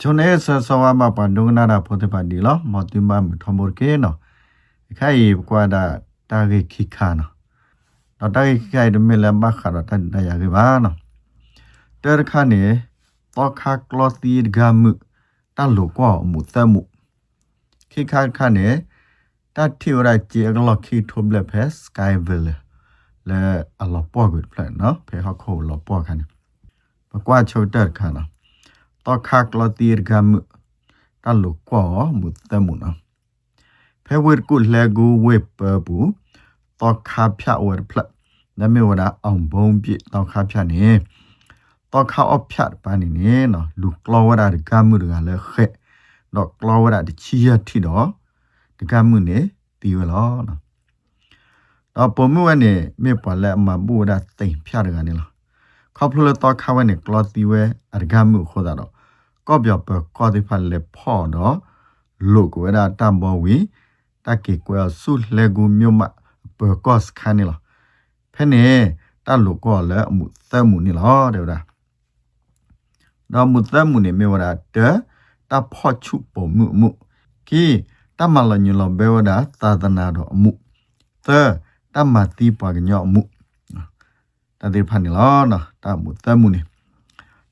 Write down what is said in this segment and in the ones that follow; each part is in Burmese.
ချုံနေဆဆဝမပဒုံနာရာဖိုတေပါဒီလောမတိမမထမဘောကေနော်ခိုင်ကွာဒါတာဂေခိခါနော်တော့တာဂေခိခိုင်ဒမေလမခါတော့တန်တရကေပါနော်တဲခါနေတော့ခါကလောတီဂမ်တလူကောမှုသမှုခိခါခါနေတတိ ဝရจีအကလခိထုဘလဖက်စကိုင်ဗလလဲအလောပေါ်ဂုတ်ဖလက်နော်ဖေဟခိုလောပေါ်ခါနေပကွာချိုတက်ခါနော်တော့ခါကလောတီဂမ်တလူကောမှုသမှုနော်ဖဲဝတ်ကုလဲဂူဝေပဘူးတော့ခါဖြတ်ဝတ်ဖလက်နမေဝဒအောင်ဘုံပြတော့ခါဖြတ်နေတော့ခါအဖြတ်ပါနေနေနော်လူကလောဝဒကမှုကလည်းခဲတော့ကလောဝဒချီရထီတော့ဒီကမှုနေတီဝလောနော်တော့ပုံမှုကနေမေပေါ်လက်မှာဘူဒတိန်ဖြတ်ရကနေလားခေါပလတော့ခါဝနေကလောတီဝဲအရကမှုခေါ်တာတော့ ကော့ပြောပကောတိဖတ်လေဖော်တော့လုကဝဒတမ်ဘောဝီတကေကွယ်ဆုလေဂူမြို့မှာပကော့စခါနေလားဖဲနေတလုကောလည်းအမှုသက်မှုနေလားတဲ့ဒါတော့မှုသက်မှုနေမြေဝဒတဲ့တဖော့ချုပုံမှုမှုကီတမလညလောဘေဝဒသာသနာတော်အမှုသတမတိပါကညောအမှုတတိဖာနေလားနော်တမှုသက်မှုနေ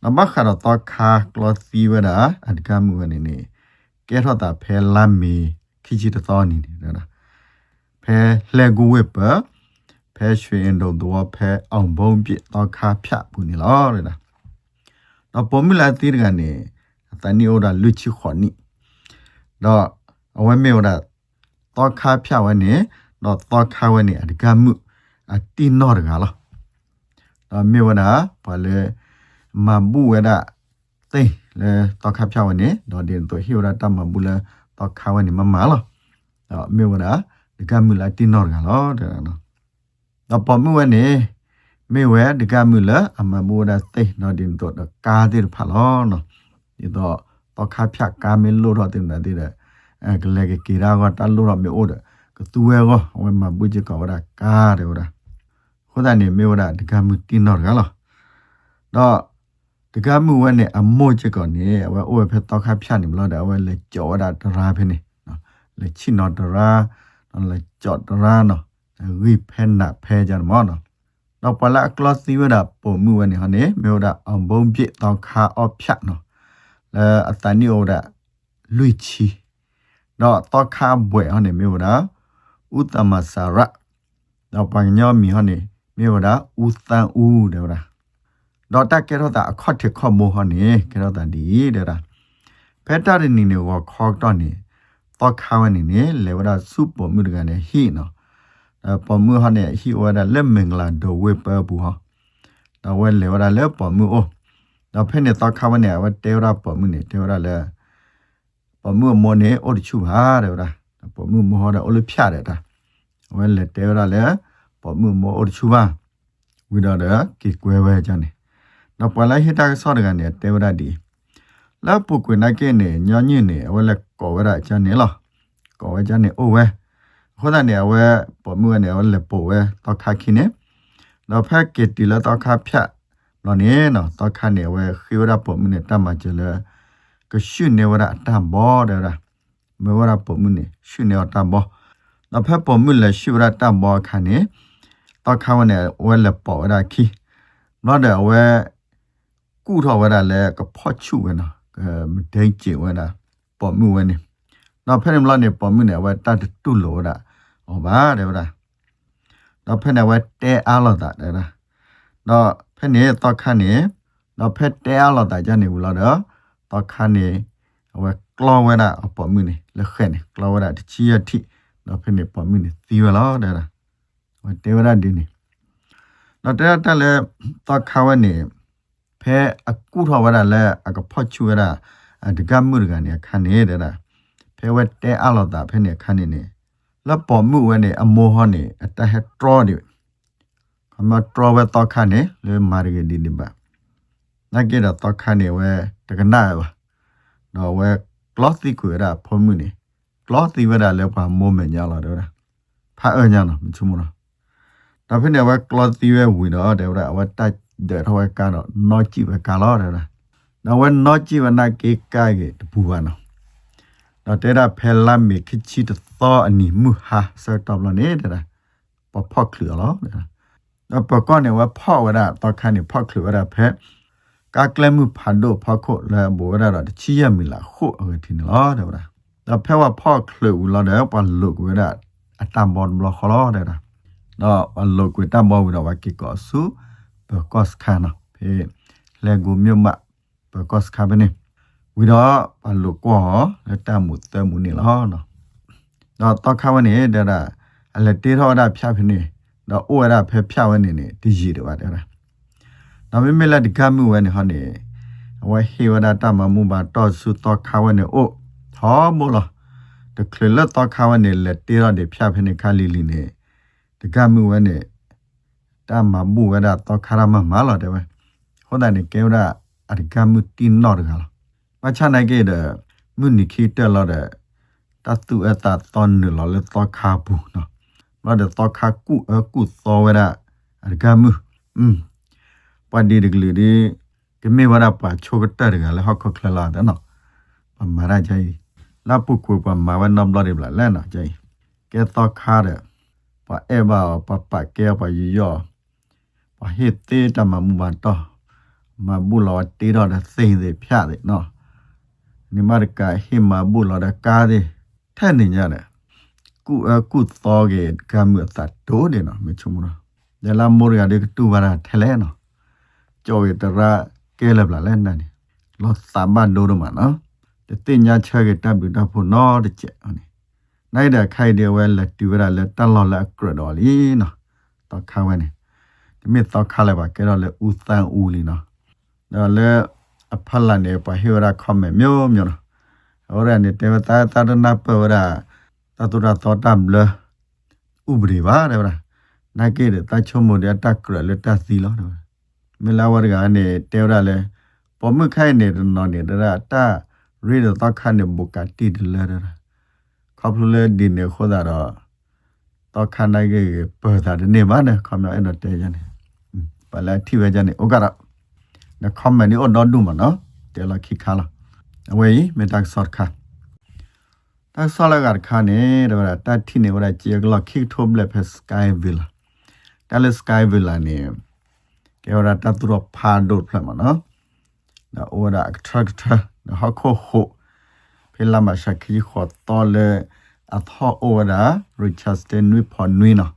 နမခရတော့ခါကလောစီဝဒအဒကမှုကနေနေကဲထောတာဖဲလမ်းမီခီချီတတော်နေတယ်နော်ဖဲလက်ကူဝစ်ပဖဲရွှေအင်တို့တော့ဖဲအောင်ဘုံပြတော့ခါဖြတ်ဘူးနေလားတဲ့နော်တော့ပုံမလာတိရကနေတန်နီအိုဒါလူချီခေါ်နီတော့အဝဲမေဝဒါတော့ခါဖြတ်ဝဲနေတော့တော့ခါဝဲနေအဒကမှုအတီနော်တကလားတော့မေဝဒါဘာလဲ မဘူဝဒသိလေတော့ခါဖြတ်ဝဲနေတော့ဒီတော့ဟီဝဒါတမဘူလဲတော့ခါဝဲနေမမလားတော့မေဝဒါဒကမှုလာတီနော်တကလားတဲ့နော်တော့ပေါ်မှုဝဲနေမေဝဲဒကမှုလာအမဘူဒါသိတော့ဒီတော့ကားတဲ့ဖာလောနော်ဒီတော့တော့ခါဖြတ်ကားမလို့တော့တင်တယ်တဲ့အဲကလေးကကီရာကတလို့တော့မြေအိုးတယ်ကသူဝဲကောဝဲမှာဘူးချကောဒါကားတယ်ဟိုဒါဟိုဒါနေမြေဝဒါဒကမှုတင်းတော့ကလားတော့ ဒကမှုဝဲနေအမို့ချကောနေဝဲအိုးဖက်တော့ခါဖြတ်နေမလို့ဒါဝဲလေကြောဒါဒရာဖ ೇನೆ နော်လေချိနော်ဒရာနော်လေကြောဒရာနော်ဝိဖဲနာဖဲကြမောနော်တော့ပလာကလစီဝဒါပုံမှုဝဲနေဟနေမြေဝဒါအဘုံပြစ်တော့ခါအော့ဖြတ်နော်လဲအတန်နီအိုဒါလွိချီတော့တော့ခါဘွဲဟနေမြေဝဒါဥတမဆာရတော့ပညောမီဟနေမြေဝဒါဥသန်ဦးတဲ့ ဝဒါတော့တက်ကေတော့တာအခွတ်ထခော့မိုဟနေကေတော့တာဒီတဲ့ဒါဖက်တာရနီနေကိုခေါ်တော့နေတော့ခါဝနေနေလေဝဒါစုပေါ်မှုတကနေဟိနော်အပေါ်မှုဟနေဟိဝဒါလက်မင်္ဂလာဒိုဝေပဘူးဟာတော့ဝဲလေဝဒါလက်ပေါ်မှုအိုတော့ဖက်နေတော့ခါဝနေဝတဲရပေါ်မှုနေတဲရလဲပေါ်မှုမောနေအိုတချူဟာတဲ့ဝဒါပေါ်မှုမောဒါအိုလဖြတဲ့ဒါဝဲလေတဲရလဲပေါ်မှုမောအိုတချူပါဝိဒါတဲ့ကေကွဲဝဲကြနေ တော့ပလိုက်ဟစ်တာဆော့တကနေတဲဝဒါဒီလာပုကွေနာကေနေညညင်းနေဝဲလက်ကောဝဲရချနေလားကောဝဲချနေအိုဝဲခေါ်တဲ့နေဝဲပေါ်မှုကနေဝဲလက်ပိုဝဲတော့ခါခိနေတော့ဖက်ကေတီလာတော့ခါဖြတ်လောနေနော်တော့ခါနေဝဲခိဝရပေါ်မှုနေတမကျလဲကရှုနေဝရတမ်ဘောတဲ့ရာမေဝရပေါ်မှုနေရှုနေတမ်ဘောတော့ဖက်ပေါ်မှုလဲရှုရတမ်ဘောခါနေတော့ခါဝနေဝဲလက်ပေါ်ရခိတော့တဲ့ဝဲ ကုထော်ဝဲတာလဲကဖော့ချုဝဲနော်မဒိန်ကျင်ဝဲတာပေါ်မှုဝဲနေတော့ဖက်နေမလားနေပေါ်မှုနေဝဲတတ်တူလို့တာဟောပါတဲ့ဗျာတော့ဖက်နေဝဲတဲအားလို့တာတဲ့လားတော့ဖက်နေတော့ခါနေတော့ဖက်တဲအားလို့တာကြနေဘူးလားတော့တော့ခါနေဝဲကလောဝဲတာပေါ်မှုနေလက်ခဲနေကလောဝဲတာတချီရတိတော့ဖက်နေပေါ်မှုနေသီဝလားတဲ့လားဝဲတဲဝဲတာဒီနေတော့တဲတက်လဲတော့ခါဝဲနေ ဖဲအကုထော်ဝဲတာလဲအကဖော့ချူဝဲတာဒကမှုဒကနေခါနေတဲ့လားဖဲဝဲတဲအားလို့တာဖဲနေခါနေနေလပေါ်မှုဝဲနေအမောဟနေအတဟက်ထရောဒီခမထရောဝဲတော့ခါနေလေမာရီဒီဒီပါနကေတော့တော့ခါနေဝဲတကနာပါတော့ဝဲကလော့တီကွေရာဖုံးမှုနေကလော့တီဝဲတာလဲပါမိုးမညာလာတော့ဖာအညာနော်မချမနော်ဒါဖြစ်နေဝဲကလော့တီဝဲဝင်တော့တယ်ဝဲတက် တဲ့ထောက်ကတော့နော်ကြည့်ပဲကာလောတယ်လားနော်ဝနောជីဝနာကေကာကေတပူပါနော်နော်တဲ့ရဖဲလာမီခိချီတသောအနိမှုဟာစတော့လနေတဲ့ပဖောက်ခလလောနော်ပကောနေဝဖောက်ဝရတော့ခါနေဖောက်ခလဝရဖဲကာကလမှုဖန်တို့ဖောက် ခုလဲဘောရတော့ချီရမီလာခုအဝထင်းလောတဲ့ဗျာတော့ဖဲဝဖောက်ခလဦးလောတဲ့ပလုတ်ဝရအတံဘောဘလခလောတဲ့နော်ပလုတ်ကွတံဘောဝရဝကိကောစုပကောစခါနဖေလေဂူမြမပကောစခါဘနေဝီတော့ပလုတ်ကောလက်တမှုတဲမှုနေလောနော်တော့တော့ခါဝနေတဲ့အလက်တေထောဒဖြတ်ဖနေတော့အိုရဖဲဖြတ်ဝနေနေဒီကြီးတယ်ပါတယ်နော်မမေလက်ဒီကမှုဝနေဟောနေဝဟေဝဒတမမှုပါတော့စုတော့ခါဝနေအိုသောမို့လားတကလလက်တော့ခါဝနေလက်တေတော့ဒီဖြတ်ဖနေခါလီလီနေဒီကမှုဝနေ တမမှုဝဒတော့ခါရမမလာတယ်ဝဟောတယ်နေကေဝဒအဒီကမှုတင်းတော့တကလားမချနိုင်ခဲ့တဲ့မှုနိခိတက်လာတဲ့တတုအတတန်နလလတော့ခါဘူးနော်မဒတော့ခါကုအကုသောဝဒအဒီကမှုอืมပဒီဒဂလီဒီကမေဝရပါချိုကတက်ရကလည်းဟောက်ခခလာလာတဲ့နော်ပမာရချိုင်လာပုကူပမာဝနမ်လာရဘလာလဲနော်ချိုင်ကဲတော့ခါတဲ့ပအေဘာပပကဲပယူယော ပဟစ်တေတမမူမတော့မဘူလောတေတော့တဲ့စိန်စေဖြတ်တယ်နော်နိမရကဟိမဘူလောတဲ့ကားတဲ့ထဲနေကြတယ်ကုအကုသောကေကမှုသတ်တိုးတယ်နော်မချုံမနော်ဒလာမိုရရတဲ့တူဘာထဲလဲနော်ကြော်ရတရာကဲလဘလာလဲနန်လောသဘာဒိုရမနော်တဲ့တင်ညာချဲကတပ်ပြီးတော့ဖို့နော်တဲ့ချက်ဟောနေနိုင်တဲ့ခိုင်တဲ့ဝဲလက်တူရလက်တလော်လက်ကရတော်လီနော်တော့ခါဝဲနေ ဒီမြစ်တော့ခါလဲပါကဲတော့လေဦးသန်ဦးလီနော်တော့လေအဖလာနေပါဟီရာခမဲမျိုးမျိုးနော်ဟောရနေတဲ့ဝတာတာရနာပဝရာတတုရသောတမ်လဥပရိပါတဲ့ဗျာနိုင်ကေတဲ့တချုံမိုတဲ့တက်ကြလက်တက်စီလောတဲ့မလာဝရကနေတဲရလဲပေါ်မခိုင်နေတော့နေတဲ့တာရီတော့ခါနေဘုကတိတလဲတဲ့ခေါပလူလဲဒီနေခေါ်တာတော့တော့ခါနိုင်ကေပေါ်တာနေမနဲ့ခမအဲ့တော့တဲကြနေ ပလာထိဝဲကြနေဩကရနခမနီအော်တော့ဒူမနော်တဲလာခိခါလာအဝေးမေတက်ဆော့ခါတက်ဆော့လာကခါနေတော့တတ်ထိနေဝရကြေကလခိထုံးလက်ဖစကိုင်းဗီလာတယ်လစကိုင်းဗီလာနေကေဝရတတ်သူရဖာဒိုဖလမနော်ဒါအိုရာအခထရထဒါဟခိုခိုဖေလာမရှခီခေါ်တော်လေအထောအိုရာရစ်ချတ်စတန်နွေဖော်နွေနော်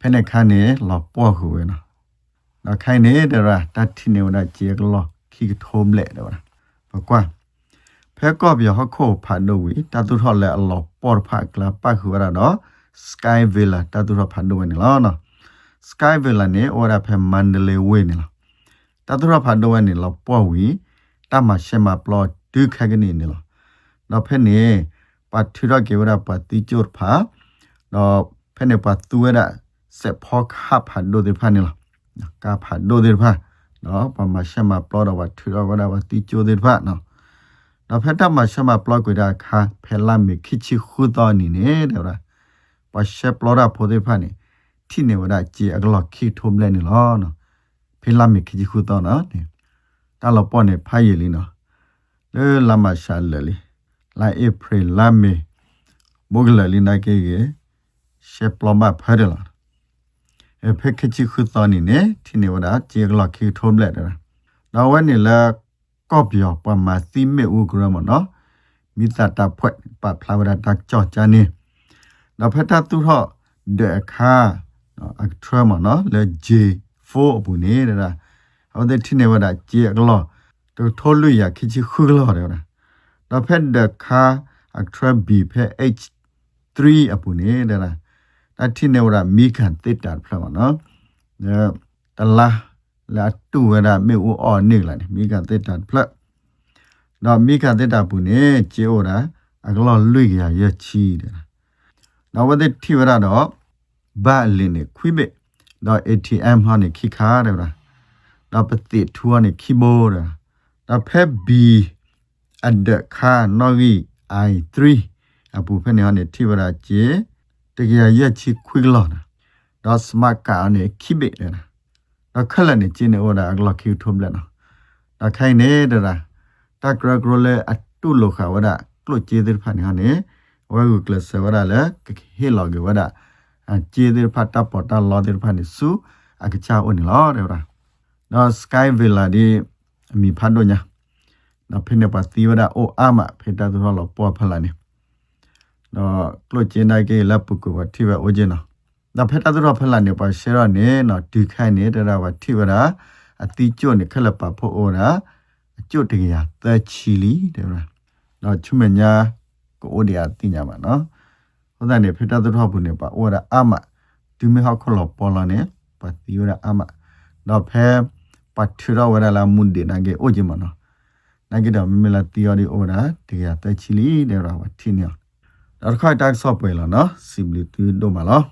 ဖဲနေခါနေလောပေါ်ခုဝဲနော် เราใครเนี่ยเดี๋ยวตัดที่เนวนาเจียกลอขี้โทมแหละเดี๋ยวนะบอกว่าแพ้ก็อย่าฮักโคผ่านดูวิตัดตุทอดแหละหลอกปอดผ่ากลับป้าคือว่าเนาะสกายวิลล่าตัดตุทอดผ่านดูนี่แล้วเนาะสกายวิลล่าเนี่ยโอราแพ้มันเดเลเวนี่ละตัดตุทอดผ่านดูนี่เราป้อวิตามาเชมาปลอดดื้อแค่กันนี่นี่ละเราแพ้เนี่ยปัดที่เราเกี่ยวกับปัดติจูดผาเราแพ้เนี่ยปัดตัวได้เสพพอขับผ่านดูติผ่านนี่ละ နော်ခိုင်နေတဲ့ရာတတ်တိနေဝနာကြေကလောခီထုံးလက်တော့ဘကွာဖဲကော့ပြဟခိုဖာဒိုဝီတတ်သူထော်လေအလောပေါ်ဖာကလာပတ်ခုရတော့ sky villa တတ်သူထော်ဖာဒိုဝဲနေလောနော် sky villa နေဩရာဖဲမန္တလေးဝဲနေလားတတ်သူထော်ဖာဒိုဝဲနေလောပေါ်ဝီတမရှေမပလော့ဒုခကနေနေလားနော်ဖဲနေပတ်ထရကေဝရပတ်တိချိုဖာနော်ဖဲနေပတ်သူရစေဖောက်ဟပ်ဖာဒိုဒီဖာနေလားကာဖာဒိုဒီဖာနော်ပမရှမပလော့တော့ထရဝရဝတိချိုဒီဖာနော်နော်ဖက်တမရှမပလော့ကွေတာ ခါဖဲလာမီခိချီခုတော်နေနေတယ်လားပရှပလော့ရဖိုဒီဖာနေထိနေဝရကြည်အကလော့ခိထုံးလဲနေလောနော်ဖဲလာမီခိချီခုတော်နော်တာလပေါ်နေဖိုင်ရလီနော်လေလာမရှာလလီလာဧပြီလာမေမုဂလလီနာကေကေရှေပလမဖရလာအဖေခချီခုသနီနေဒီနေဝဒကြေကလခေထုံးလက်တာနောက်ဝဲနေလာကော့ပြောပမာစီမေဥဂရမနော်မိသတာဖွက်ပဖလာဝဒတာကြောချာနေနောက်ဖက်တာသူဟောဒေခါနော်အခထရမနော်လေ J4 ဘူးနေတာဟောတဲ့ဒီနေဝဒကြေကလတို့ထိုးလို့ရခချီခုကလောတယ်နော်ဖက်ဒခါအခထရဘီဖက် H3 အပူနေတာ အတိနေဝရမိခံတစ်တာဖလာနော်တလာလာတူဝရမေဦးအော်နေလာမိခံတစ်တာဖလာနော်မိခံတစ်တာပူနေကျေဩရာအကလောလွိရရချီတယ်နော်ဝတဲ့တိဝရတော့ဘာလင်းနေခွိဘေတော့ ATM ဟာနေခိခါတယ်ဗျာတော့ပတိထူနေခိဘိုးတယ်တော့ဖက် B အဒခါနော်ဂီ I3 အပူဖက်နေဟနေတိဝရကျေ တကယ်ရက်ချီခွေးလောနာတော့စမတ်ကာနေခိဘေတယ်တော့ခက်လက်နေကျင်းနေဟောတာအကလခိထုံးလက်နော်ဒါခိုင်နေတဲ့ရာတကရကရလေအတုလောခဝဒကလုကျေတဲ့ဖာနေဟာနေဝဲကူကလဆဝဒလေဟေလောကေဝဒအကျေတဲ့ဖာတပ်ပေါ်တာလောတဲ့ဖာနေစုအကချာဦးနေလောတဲ့ရာနော်စကိုင်းဗီလာဒီအမီဖတ်တော့ညာနော်ဖိနေပါတီဝဒအိုအာမဖေတာသူလောပေါ်ဖလာနေ နော်ကလုကျေနိုင်ကေလပုကူဝတိဝအိုဂျင်နော်ဒါဖေတာသူလောဖလာနေပါရှေရနေနော်ဒီခိုင်နေတဲ့ရာဝတိဝဒအတိကျွတ်နေခလပါဖို့အိုရာအကျွတ်တကရသက်ချီလီတဲ့ရာနော်ချုမညာကိုအိုဒီယာတင်ညာမှာနော်ဟုတ်တယ်နေဖေတာသူလောဘူးနေပါအိုရာအာမဒီမေဟခလပေါ်လာနေပါတီဝဒအာမနော်ဖဲပတ်ထရဝရလာမွန်ဒီနာကေအိုဂျီမနော်နာကေတော့မမလာတီယောဒီအိုရာတကရသက်ချီလီတဲ့ရာဝတိနေ တော့ခါတက်ဆော့ပွဲလာနော်စီဘလီတူဒိုမလား